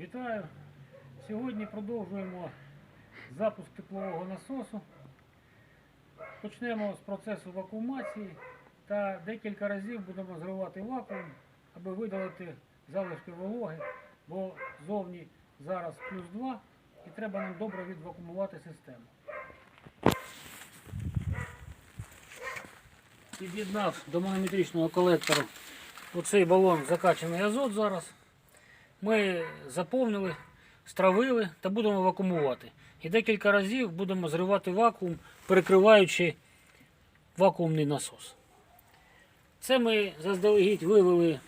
Вітаю! Сьогодні продовжуємо запуск теплового насосу. Почнемо з процесу вакуумації та декілька разів будемо зривати вакуум, аби видалити залишки вологи, бо зовні зараз плюс 2 і треба нам добре відвакуумувати систему. Під'єднав до манометричного колектору оцей балон закачаний азот зараз. Ми заповнили, стравили та будемо вакуумувати. І декілька разів будемо зривати вакуум, перекриваючи вакуумний насос. Це ми заздалегідь вивели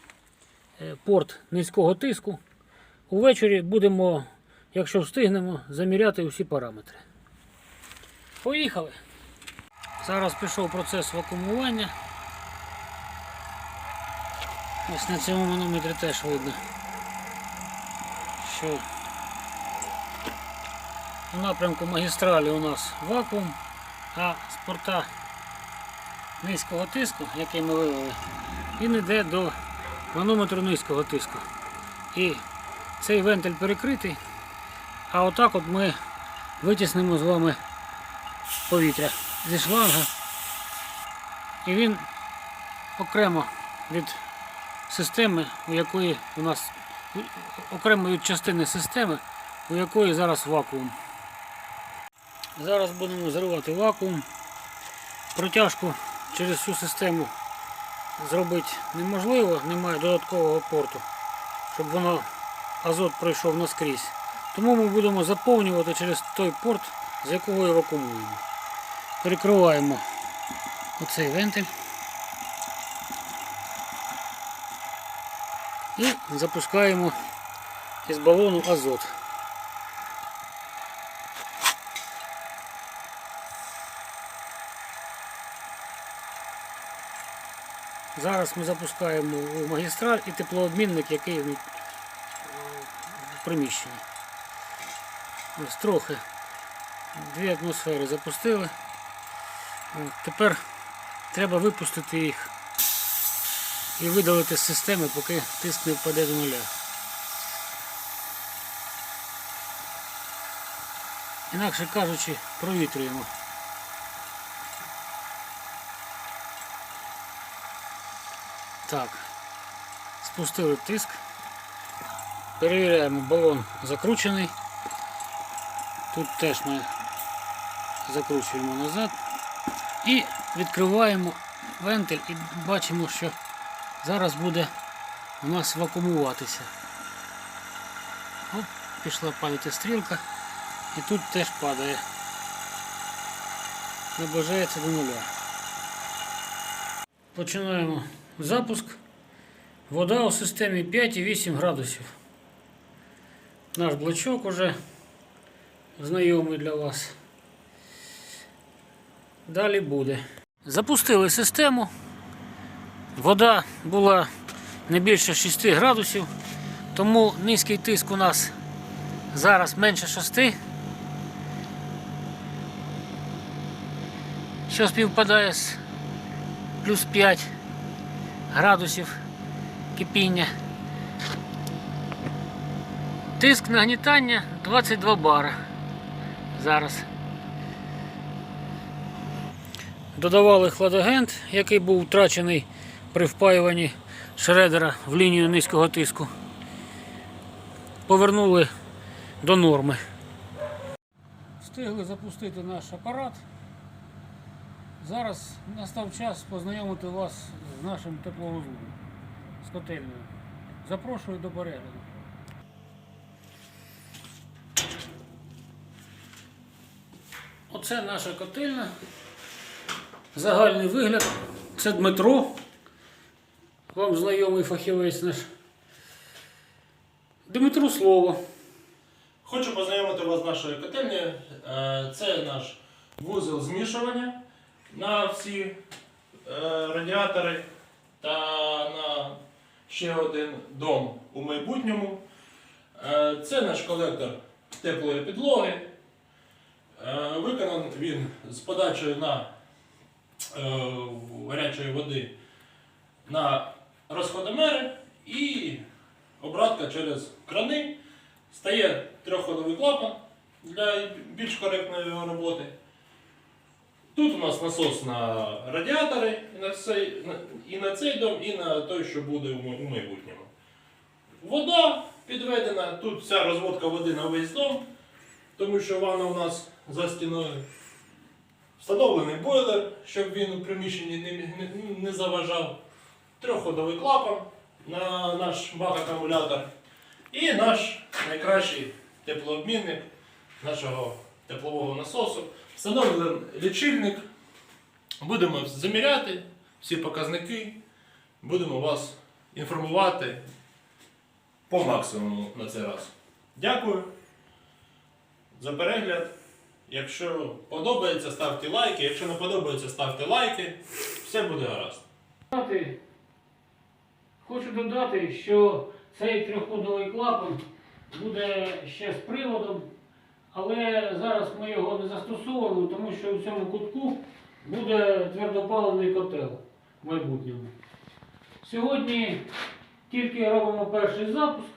е, порт низького тиску. Увечері будемо, якщо встигнемо, заміряти усі параметри. Поїхали! Зараз пішов процес вакуумування. Ось на цьому манометрі теж видно що у напрямку магістралі у нас вакуум, а з порта низького тиску, який ми вивели, він йде до манометру низького тиску. І цей вентиль перекритий, а отак от ми витіснимо з вами повітря зі шланга. І він окремо від системи, у якої у нас окремо від частини системи, у якої зараз вакуум. Зараз будемо зривати вакуум. Протяжку через всю систему зробити неможливо, немає додаткового порту, щоб воно азот пройшов наскрізь. Тому ми будемо заповнювати через той порт, з якого і вакуумуємо. Перекриваємо оцей вентиль. І запускаємо із балону азот. Зараз ми запускаємо магістраль і теплообмінник, який в приміщенні. Ось трохи дві атмосфери запустили. Тепер треба випустити їх і видалити з системи, поки тиск не впаде до нуля. Інакше кажучи, провітрюємо. Так, спустили тиск. Перевіряємо, балон закручений. Тут теж ми закручуємо назад і відкриваємо вентиль і бачимо, що зараз буде у нас вакуумуватися. Оп, пішла падати стрілка і тут теж падає. Наближається до нуля. Починаємо запуск. Вода у системі 5,8 градусів. Наш блочок уже знайомий для вас. Далі буде. Запустили систему. Вода була не більше 6 градусів, тому низький тиск у нас зараз менше 6, що співпадає з плюс 5 градусів кипіння. Тиск нагнітання 22 бара зараз. Додавали хладагент, який був втрачений при впаюванні шредера в лінію низького тиску. Повернули до норми. Встигли запустити наш апарат. Зараз настав час познайомити вас з нашим тепловозлом, з котельною. Запрошую до перегляду. Оце наша котельня. Загальний вигляд. Це Дмитро. Вам знайомий фахівець наш. Дмитру слово. Хочу познайомити вас з нашою котельнею. Е, Це наш вузол змішування на всі е, радіатори та на ще один дом у майбутньому. Е, Це наш колектор теплої підлоги. Виконаний він з подачею на гарячої води на розходомери і обратка через крани стає трьохходовий клапан для більш коректної роботи. Тут у нас насос на радіатори і на цей, і на цей дом, і на той, що буде у майбутньому. Вода підведена, тут вся розводка води на весь дом, тому що ванна у нас за стіною. Встановлений бойлер, щоб він у приміщенні не, не, не заважав. Трьохходовий клапан на наш бак-акумулятор. І наш найкращий теплообмінник нашого теплового насосу. Встановлений лічильник. Будемо заміряти всі показники. Будемо вас інформувати по максимуму на цей раз. Дякую за перегляд. Якщо подобається, ставте лайки. Якщо не подобається, ставте лайки. Все буде гаразд. Хочу додати, що цей трьохходовий клапан буде ще з приводом, але зараз ми його не застосовуємо, тому що в цьому кутку буде твердопаливний котел в майбутньому. Сьогодні тільки робимо перший запуск,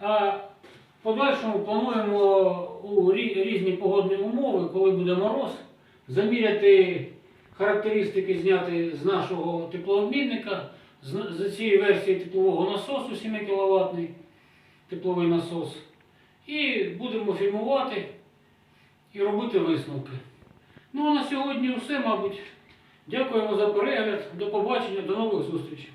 а в подальшому плануємо у різні погодні умови, коли буде мороз, заміряти характеристики зняти з нашого теплообмінника, з, цією версії теплового насосу 7 кВт тепловий насос. І будемо фільмувати і робити висновки. Ну а на сьогодні все, мабуть. Дякуємо за перегляд. До побачення, до нових зустрічей.